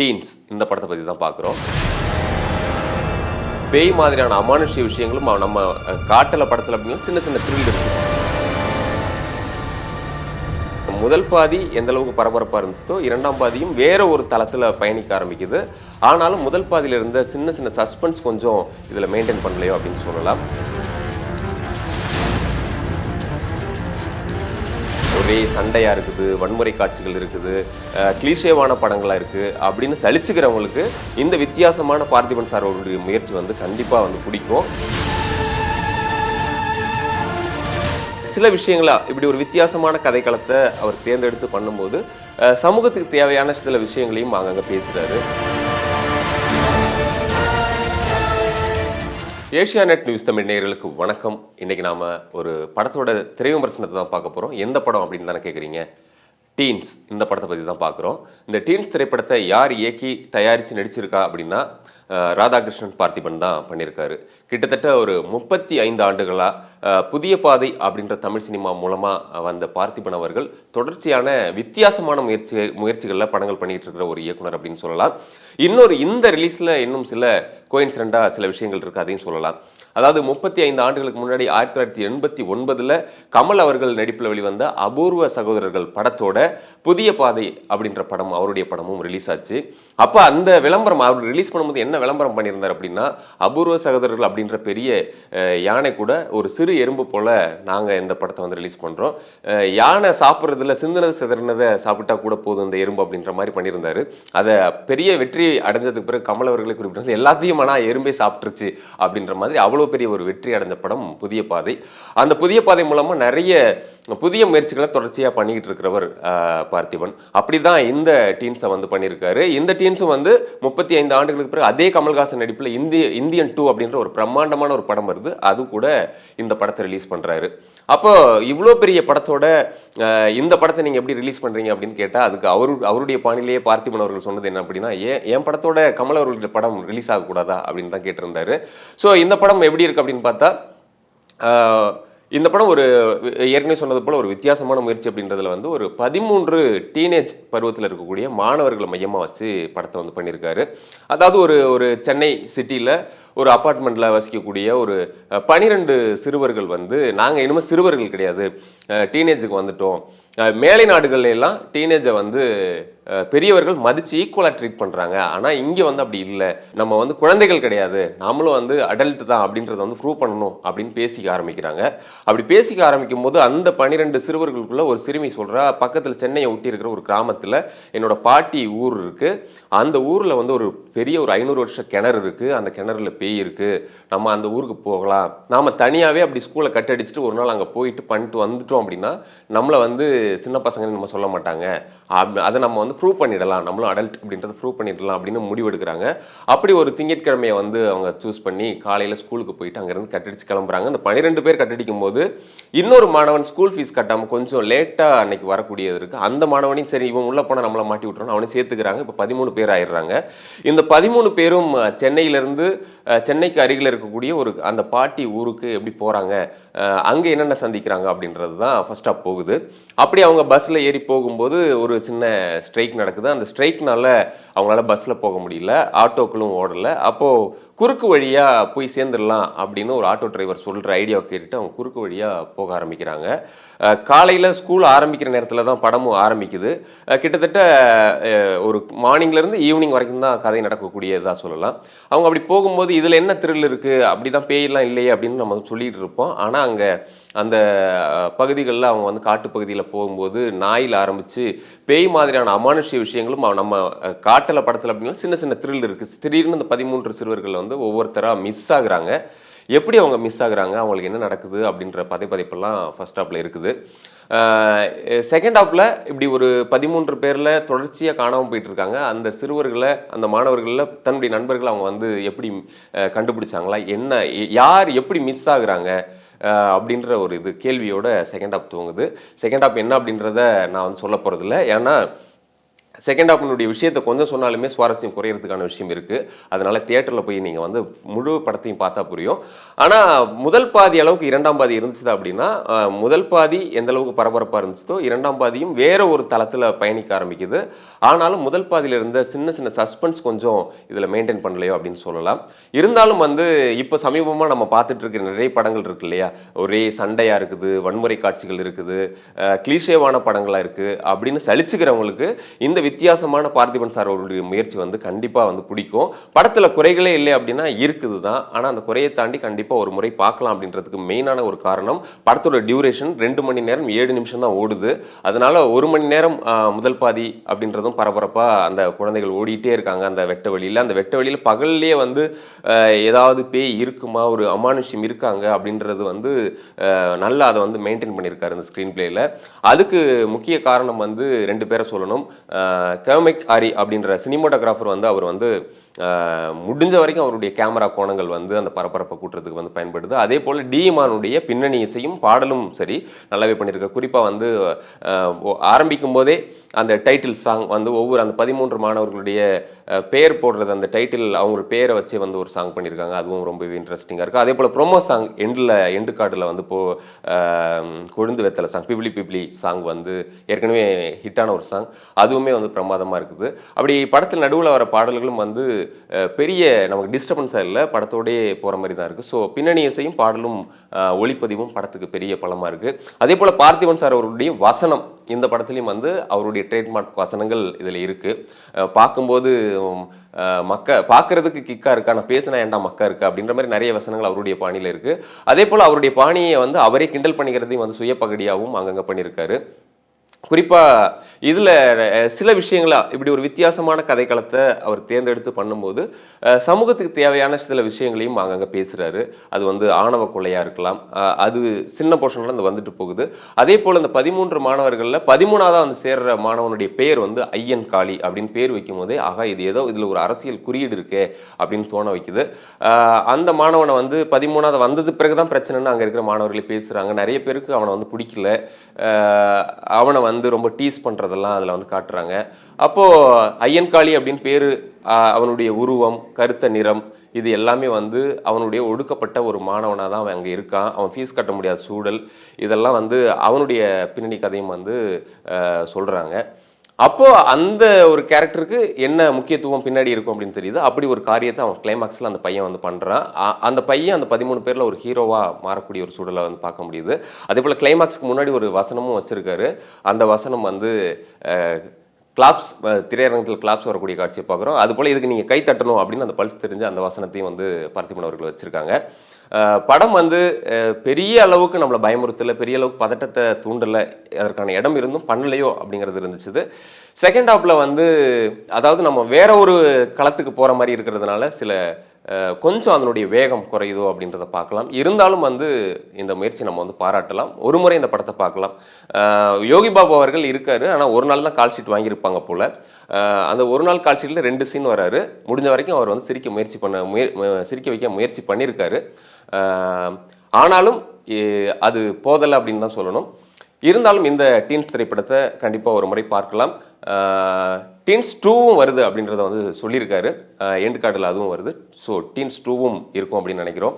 Teens இந்த படத்தை பற்றி தான் பார்க்குறோம். பேய் மாதிரியான அமானுஷ்ய விஷயங்களும் நம்ம காட்டில் படத்தில் அப்படின்னா சின்ன சின்ன த்ரில் இருக்கு. முதல் பாதி எந்த அளவுக்கு பரபரப்பாக இருந்துச்சோ இரண்டாம் பாதியும் வேற ஒரு தளத்தில் பயணிக்க ஆரம்பிக்குது. ஆனாலும் முதல் பாதியில் இருந்த சின்ன சின்ன சஸ்பென்ஸ் கொஞ்சம் இதில் மெயின்டைன் பண்ணலையோ அப்படின்னு சொல்லலாம். ஒரே சண்டையாக இருக்குது வன்முறை காட்சிகள் இருக்குது அஹ், கிளீஷேவான படங்களாக இருக்குது அப்படின்னு சலிச்சுக்கிறவங்களுக்கு இந்த வித்தியாசமான பார்த்திபன் சார் அவருடைய முயற்சி வந்து கண்டிப்பாக வந்து பிடிக்கும். சில விஷயங்களா இப்படி ஒரு வித்தியாசமான கதைக்களத்தை அவர் தேர்ந்தெடுத்து பண்ணும்போது சமூகத்துக்கு தேவையான சில விஷயங்களையும் அங்கங்கே பேசுகிறாரு ஏஷியா நெட் நியூஸ் தமிழ் நேயர்களுக்கு வணக்கம். இன்றைக்கி நாம் ஒரு படத்தோட திரை விமர்சனத்தை தான் பார்க்க போகிறோம் எந்த படம் அப்படின்னு தானே கேட்குறீங்க டீன்ஸ் இந்த படத்தை பற்றி தான் பார்க்குறோம். இந்த டீன்ஸ் திரைப்படத்தை யார் இயக்கி தயாரித்து நடிச்சிருக்கா அப்படின்னா ராதாகிருஷ்ணன் பார்த்திபன் தான் பண்ணியிருக்காரு கிட்டத்தட்ட ஒரு முப்பத்தி ஐந்து ஆண்டுகளாக புதிய பாதை அப்படின்ற தமிழ் சினிமா மூலமாக வந்த பார்த்திபன் அவர்கள் தொடர்ச்சியான வித்தியாசமான முயற்சி முயற்சிகளில் படங்கள் பண்ணிகிட்டு இருக்கிற ஒரு இயக்குனர் அப்படின்னு சொல்லலாம். இன்னொரு இந்த ரிலீஸில் இன்னும் சில கோயின்சிடண்டாக சில விஷயங்கள் இருக்குது அதையும் சொல்லலாம். அதாவது முப்பத்தி ஐந்து ஆண்டுகளுக்கு முன்னாடி ஆயிரத்தி தொள்ளாயிரத்தி எண்பத்தி ஒன்பதில் கமல் அவர்கள் நடிப்பில் வெளிவந்த அபூர்வ சகோதரர்கள் படத்தோட புதிய பாதை அப்படின்ற படம் அவருடைய படமும் ரிலீஸ் ஆச்சு. அப்போ அந்த விளம்பரம் அவர் ரிலீஸ் பண்ணும்போது என்ன விளம்பரம் பண்ணியிருந்தார் அப்படின்னா அபூர்வ சகோதரர்கள் அப்படின்ற பெரிய யானை கூட ஒரு சிறு எறும்பு போல நாங்கள் இந்த படத்தை வந்து ரிலீஸ் பண்ணுறோம் யானை சாப்பிட்றதுல சிந்தனது சிதறினதை சாப்பிட்டா கூட போதும் இந்த எறும்பு அப்படின்ற மாதிரி பண்ணியிருந்தாரு. அதை பெரிய வெற்றி அடைஞ்சதுக்கு பிறகு கமல் அவர்களை குறிப்பிட்டு எல்லாத்தையும் ஆனால் எறும்பே சாப்பிட்டுருச்சு அப்படின்ற மாதிரி அவ்வளோ பெரிய ஒரு வெற்றி அடைந்த படம்? புதிய பாதை. அந்த புதிய பாதை மூலமாக நிறைய புதிய முயற்சிகளை தொடர்ச்சியாக பண்ணிக்கிட்டு இருக்கிறவர் பார்த்திபன். அப்படி தான் இந்த டீன்ஸை வந்து பண்ணியிருக்காரு. இந்த டீன்ஸும் வந்து முப்பத்தி ஐந்து ஆண்டுகளுக்கு பிறகு அதே கமல்ஹாசன் நடிப்பில் இந்திய இந்தியன் டூ அப்படின்ற ஒரு பிரம்மாண்டமான ஒரு படம் வருது. அது கூட இந்த படத்தை ரிலீஸ் பண்ணுறாரு அப்போ இவ்வளோ பெரிய படத்தோட இந்த படத்தை நீங்கள் எப்படி ரிலீஸ் பண்ணுறீங்க அப்படின்னு கேட்டால் அதுக்கு அவரு அவருடைய பாணிலேயே பார்த்திபன் அவர்கள் சொன்னது என்ன அப்படின்னா ஏன் என் படத்தோட கமல் அவர்களுடைய படம் ரிலீஸ் ஆகக்கூடாதா? அப்படின்னு தான் கேட்டிருந்தாரு. ஸோ இந்த படம் எப்படி இருக்குது அப்படின்னு பார்த்தா இந்த படம் ஒரு ஏற்கனவே சொன்னது போல ஒரு வித்தியாசமான முயற்சி அப்படின்றதுல வந்து ஒரு பதிமூன்று டீனேஜ் பருவத்தில் இருக்கக்கூடிய மாணவர்களை மையமாக வச்சு படத்தை வந்து பண்ணியிருக்காரு. அதாவது ஒரு ஒரு சென்னை சிட்டியில் ஒரு அப்பார்ட்மெண்ட்டில் வசிக்கக்கூடிய ஒரு பனிரெண்டு சிறுவர்கள் வந்து நாங்கள் இனிமேல் சிறுவர்கள் கிடையாது. டீனேஜுக்கு வந்துட்டோம். மேலை நாடுகள்லாம் டீனேஜை வந்து பெரியவர்கள் மதித்து ஈக்குவலாக ட்ரீட் பண்ணுறாங்க ஆனால் இங்கே வந்து அப்படி இல்லை. நம்ம வந்து குழந்தைகள் கிடையாது. நாமளும் வந்து அடல்ட் தான் அப்படின்றத வந்து ப்ரூவ் பண்ணணும் அப்படின்னு பேசிக்க ஆரம்பிக்கிறாங்க. அப்படி பேசிக்க ஆரம்பிக்கும் போது அந்த பனிரெண்டு சிறுவர்களுக்குள்ள ஒரு சிறுமி சொல்கிறா பக்கத்தில் சென்னையை ஒட்டி இருக்கிற ஒரு கிராமத்தில் என்னோட பாட்டி ஊர் இருக்குது அந்த ஊரில் வந்து ஒரு பெரிய ஒரு ஐநூறு வருஷம் கிணறு இருக்குது அந்த கிணறுல பேய் இருக்குது நம்ம அந்த ஊருக்கு போகலாம். நாம் தனியாகவே அப்படி ஸ்கூலை கட்டடிச்சிட்டு ஒரு நாள் அங்கே போயிட்டு பண்ணிட்டு வந்துட்டோம் அப்படின்னா நம்மளை வந்து சின்ன பசங்கன்னு நம்ம சொல்ல மாட்டாங்க. அதை நம்ம வந்து ப்ரூவ் பண்ணிடலாம். நம்மளும் அடல்ட் அப்படின்றத ப்ரூவ் பண்ணிடலாம் அப்படின்னு முடிவெடுக்கிறாங்க. அப்படி ஒரு திங்கட்கிழமையை வந்து அவங்க சூஸ் பண்ணி காலையில் ஸ்கூலுக்கு போயிட்டு அங்கேருந்து கட்டடிச்சு கிளம்புறாங்க. அந்த பன்னிரெண்டு பேர் கட்டடிக்கும் போது இன்னொரு மாணவன் ஸ்கூல் ஃபீஸ் கட்டாமல் கொஞ்சம் லேட்டாக அன்னைக்கு வரக்கூடியது இருக்குது அந்த மாணவனையும் சரி இவன் உள்ளே போனால் நம்மளை மாட்டி விட்டுறோம் அவனையும் சேர்த்துக்கிறாங்க. இப்போ பதிமூணு பேர் ஆயிடுறாங்க. இந்த பதிமூணு பேரும் சென்னையிலேருந்து சென்னைக்கு அருகில் இருக்கக்கூடிய ஒரு அந்த பாட்டி ஊருக்கு எப்படி போகிறாங்க அங்கே என்னென்ன சந்திக்கிறாங்க அப்படின்றது தான் ஃபஸ்ட்டாக போகுது. அப்படி அவங்க பஸ்ஸில் ஏறி போகும்போது ஒரு சின்ன ஸ்ட்ரைக் நடக்குது. அந்த ஸ்ட்ரைக்னால அவங்களால பஸ்ஸில் போக முடியல. ஆட்டோக்களும் ஓடலை. அப்போது குறுக்கு வழியாக போய் சேர்ந்துடலாம் அப்படின்னு ஒரு ஆட்டோ டிரைவர் சொல்கிற ஐடியாவை கேட்டுட்டு அவங்க குறுக்கு வழியாக போக ஆரம்பிக்கிறாங்க. காலையில் ஸ்கூல் ஆரம்பிக்கிற நேரத்தில் தான் படமும் ஆரம்பிக்குது. கிட்டத்தட்ட ஒரு மார்னிங்லேருந்து ஈவினிங் வரைக்கும் தான் கதை நடக்கக்கூடியதாக சொல்லலாம். அவங்க அப்படி போகும்போது இதில் என்ன த்ரில் இருக்குது அப்படி தான் பேயெல்லாம் இல்லையே அப்படின்னு நம்ம சொல்லிகிட்டு இருப்போம். ஆனால் அங்கே அந்த பகுதிகளில் அவங்க வந்து காட்டுப்பகுதியில் போகும்போது நாயில் ஆரம்பித்து பேய் மாதிரியான அமானுஷ்ய விஷயங்களும் நம்ம காட்டில் படத்தில் அப்படின்னா சின்ன சின்ன த்ரில் இருக்குது திடீர்னு இந்த பதிமூன்று சிறுவர்கள் வந்து ஒவ்வொருத்தராக மிஸ் ஆகுறாங்க. எப்படி அவங்க மிஸ் ஆகுறாங்க? அவங்களுக்கு என்ன நடக்குது? அப்படின்ற பதை பதைப்பெல்லாம் ஃபர்ஸ்ட் ஹாப்பில் இருக்குது. செகண்ட் ஹாப்பில் இப்படி ஒரு பதிமூன்று பேரில் தொடர்ச்சியாக காணாமல் போயிட்டுருக்காங்க. அந்த சிறுவர்களை அந்த மாணவர்களில் தன்னுடைய நண்பர்களை அவங்க வந்து எப்படி கண்டுபிடிச்சாங்களா? என்ன யார் எப்படி மிஸ் ஆகுறாங்க? அப்படின்ற ஒரு இது கேள்வியோட செகண்ட் ஹாப் துவங்குது. செகண்ட் ஹாப் என்ன அப்படின்றத நான் வந்து சொல்ல போகிறதில்ல ஏன்னா செகண்ட் ஹாஃபினுடைய விஷயத்தை கொஞ்சம் சொன்னாலுமே சுவாரஸ்யம் குறையிறதுக்கான விஷயம் இருக்குது அதனால தியேட்டரில் போய் நீங்கள் வந்து முழு படத்தையும் பார்த்தா புரியும். ஆனால் முதல் பாதி அளவுக்கு இரண்டாம் பாதி இருந்துச்சு அப்படின்னா முதல் பாதி எந்த அளவுக்கு பரபரப்பாக இருந்துச்சோ இரண்டாம் பாதியும் வேற ஒரு தளத்தில் பயணிக்க ஆரம்பிக்குது. ஆனாலும் முதல் பாதியில் இருந்த சின்ன சின்ன சஸ்பென்ஸ் கொஞ்சம் இதில் மெயின்டைன் பண்ணலையோ அப்படின்னு சொல்லலாம். இருந்தாலும் வந்து இப்போ சமீபமாக நம்ம பார்த்துட்டு இருக்கிற நிறைய படங்கள் இருக்கு இல்லையா? ஒரே சண்டையாக இருக்குது வன்முறை காட்சிகள் இருக்குது கிளீஷேவான படங்களாக இருக்குது அப்படின்னு சலிச்சுக்கிறவங்களுக்கு இந்த வித்தியாசமான பார்த்திபன் சார் அவருடைய முயற்சி வந்து கண்டிப்பாக வந்து பிடிக்கும். படத்தில் குறைகளே இல்லை அப்படின்னா இருக்குது தான் ஆனால் அந்த குறையை தாண்டி கண்டிப்பாக ஒரு முறை பார்க்கலாம் அப்படின்றதுக்கு மெயினான ஒரு காரணம் படத்தோட டியூரேஷன் ரெண்டு மணி நேரம் ஏழு நிமிஷம் தான் ஓடுது. அதனால் ஒரு மணி நேரம் முதல் பாதி அப்படின்றதும் பரபரப்பாக அந்த குழந்தைகள் ஓடிட்டே இருக்காங்க. அந்த வெட்ட வழியில் அந்த வெட்ட வழியில் பகல்லே வந்து ஏதாவது பேய் இருக்குமா ஒரு அமானுஷ்யம் இருக்காங்க அப்படின்றது வந்து நல்லா அதை வந்து மெயின்டைன் பண்ணியிருக்காரு இந்த ஸ்க்ரீன் பிளேயில் அதுக்கு முக்கிய காரணம் வந்து ரெண்டு பேரை சொல்லணும். கேமிக் ஆரி அப்படின்ற சினிமோட்டோகிராஃபர் வந்து அவர் வந்து முடிஞ்ச வரைக்கும் அவருடைய கேமரா கோணங்கள் வந்து அந்த பரபரப்பை கூட்டுறதுக்கு வந்து பயன்படுது. அதே போல் டிஎமானுடைய பின்னணி இசையும் பாடலும் சரி நல்லாவே பண்ணியிருக்க. குறிப்பாக வந்து ஆரம்பிக்கும் போதே அந்த டைட்டில் சாங் வந்து ஒவ்வொரு அந்த பதிமூன்று மாணவர்களுடைய பேர் போடுறது அந்த டைட்டில் அவங்க பேரை வச்சே வந்து ஒரு சாங் பண்ணியிருக்காங்க. அதுவும் ரொம்பவே இன்ட்ரெஸ்டிங்காக இருக்குது அதே போல் ப்ரொமோ சாங் எண்டில் எண்டு கார்டில் வந்து இப்போ கொழுந்து வெத்தலை சாங் பிப்ளி பிப்ளி சாங் வந்து ஏற்கனவே ஹிட்டான ஒரு சாங் அதுவுமே வந்து பிரமாதமாக இருக்குது. அப்படி படத்தில் நடுவில் வர பாடல்களும் வந்து பெரிய நமக்கு டிஸ்டர்பன்ஸாக இல்லை படத்தோடயே போகிற மாதிரி தான் இருக்குது ஸோ பின்னணி இசையும் பாடலும் ஒளிப்பதிவும் படத்துக்கு பெரிய பலமாக இருக்குது அதே போல் பார்த்திபன் சார் அவருடைய வசனம் இந்த படத்துலையும் வந்து அவருடைய ட்ரேட்மார்க் வசனங்கள் இதில் இருக்குது பார்க்கும்போது மக்க பார்க்கறதுக்கு கிக்கா இருக்கா நான் பேசினா ஏன்டா மக்கா இருக்கா அப்படின்ற மாதிரி நிறைய வசனங்கள் அவருடைய பாணியில் இருக்குது அதே போல் அவருடைய பாணியை வந்து அவரே கிண்டல் பண்ணிக்கிறதையும் வந்து சுயப்பகடியாகவும் அங்கங்கே பண்ணியிருக்காரு. குறிப்பாக இதில் சில விஷயங்களா இப்படி ஒரு வித்தியாசமான கதைக்களத்தை அவர் தேர்ந்தெடுத்து பண்ணும்போது சமூகத்துக்கு தேவையான சில விஷயங்களையும் அங்கங்கே பேசுகிறாரு அது வந்து ஆணவ கொலையாக இருக்கலாம். அது சின்ன போர்ஷனில் அந்த வந்துட்டு போகுது. அதே போல் இந்த பதிமூன்று மாணவர்களில் பதிமூணாவதாக வந்து சேர்கிற மாணவனுடைய பேர் வந்து ஐயன் காளி அப்படின்னு பேர் வைக்கும் போதே ஆகா இது ஏதோ இதில் ஒரு அரசியல் குறியீடு இருக்கே அப்படின்னு தோண வைக்குது. அந்த மாணவனை வந்து பதிமூணாவது வந்தது பிறகு தான் பிரச்சனைன்னு அங்கே இருக்கிற மாணவர்களே பேசுகிறாங்க நிறைய பேருக்கு அவனை வந்து பிடிக்கல. அவனை வந்து ரொம்ப டீஸ் அப்படின்றதெல்லாம் அதில் வந்து காட்டுறாங்க. அப்போது ஐயன்காளி அப்படின்னு பேர் அவனுடைய உருவம் கருத்த நிறம் இது எல்லாமே வந்து அவனுடைய ஒடுக்கப்பட்ட ஒரு மாணவனாக தான் அவன் அங்கே இருக்கான். அவன் ஃபீஸ் கட்ட முடியாத சூழல் இதெல்லாம் வந்து அவனுடைய பின்னணி கதையும் வந்து சொல்கிறாங்க அப்போ அந்த ஒரு கேரக்டருக்கு என்ன முக்கியத்துவம் பின்னாடி இருக்கும் அப்படின்னு தெரியுது. அப்படி ஒரு காரியத்தை அவன் கிளைமாக்ஸில் அந்த பையன் வந்து பண்ணுறான் அந்த பையன் அந்த பதிமூணு பேரில் ஒரு ஹீரோவாக மாறக்கூடிய ஒரு சூழலை வந்து பார்க்க முடியுது. அதே போல் கிளைமாக்ஸ்க்கு முன்னாடி ஒரு வசனமும் வச்சுருக்காரு. அந்த வசனம் வந்து கிளாப்ஸ் திரையரங்கத்தில் கிளாப்ஸ் வரக்கூடிய காட்சியை பார்க்குறோம். அது போல் இதுக்கு நீங்கள் கை தட்டணும் அப்படின்னு அந்த பல்ஸ் தெரிஞ்சு அந்த வசனத்தையும் வந்து பார்த்திபன் அவர்கள் வச்சுருக்காங்க. படம் வந்து பெரிய அளவுக்கு நம்மளை பயமுறுத்தலை பெரிய அளவுக்கு பதட்டத்தை தூண்டலை அதற்கான இடம் இருந்தும் பண்ணலையோ அப்படிங்கிறது இருந்துச்சு செகண்ட் ஹாப்பில் வந்து அதாவது நம்ம வேற ஒரு களத்துக்கு போகிற மாதிரி இருக்கிறதுனால சில கொஞ்சம் அதனுடைய வேகம் குறையுதோ அப்படின்றத பார்க்கலாம். இருந்தாலும் வந்து இந்த முயற்சி நம்ம வந்து பாராட்டலாம். ஒரு முறை இந்த படத்தை பார்க்கலாம். யோகி பாபு அவர்கள் இருக்காரு. ஆனால் ஒரு நாள் தான் கால் ஷீட் வாங்கியிருப்பாங்க போல. அந்த ஒரு நாள் கால் ஷீட்டில் ரெண்டு சீன் வராரு. முடிஞ்ச வரைக்கும் அவர் வந்து சிரிக்க முயற்சி பண்ண முய சிரிக்க வைக்க முயற்சி பண்ணியிருக்காரு. ஆனாலும் அது போதலை அப்படின்னு தான் சொல்லணும். இருந்தாலும் இந்த டீன்ஸ் திரைப்படத்தை கண்டிப்பாக ஒரு முறை பார்க்கலாம். டீன்ஸ் டூவும் வருது அப்படின்றத வந்து சொல்லியிருக்காரு. எண்டு கார்டில் அதுவும் வருது. ஸோ டீன்ஸ் டூவும் இருக்கும் அப்படின்னு நினைக்கிறோம்.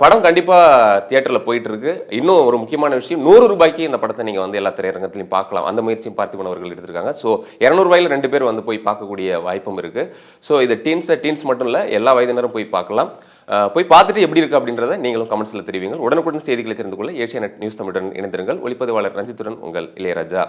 படம் கண்டிப்பாக தியேட்டரில் போயிட்டுருக்கு. இன்னும் ஒரு முக்கியமான விஷயம் நூறு ரூபாய்க்கு இந்த படத்தை நீங்கள் வந்து எல்லா திரையரங்கத்திலையும் பார்க்கலாம். அந்த முயற்சியும் பார்த்திபன் அவர்கள் எடுத்திருக்காங்க. ஸோ இரநூறுபாயில் ரெண்டு பேர் வந்து போய் பார்க்கக்கூடிய வாய்ப்பும் இருக்குது ஸோ இது டீன்ஸை டீன்ஸ் மட்டும் இல்லை எல்லா வயதினரும் போய் பார்க்கலாம். போய் பார்த்துட்டு எப்படி இருக்குது அப்படின்றத நீங்களும் கமெண்ட்ஸில் தெரிவிங்கள் உடனுக்குடன் செய்திகளை தெரிந்து கொள்ள ஏஷியா நியூஸ் தமிழுடன் இணைந்திருங்கள். ஒளிப்பதிவாளர் ரஞ்சித்துடன் உங்கள் இளையராஜா.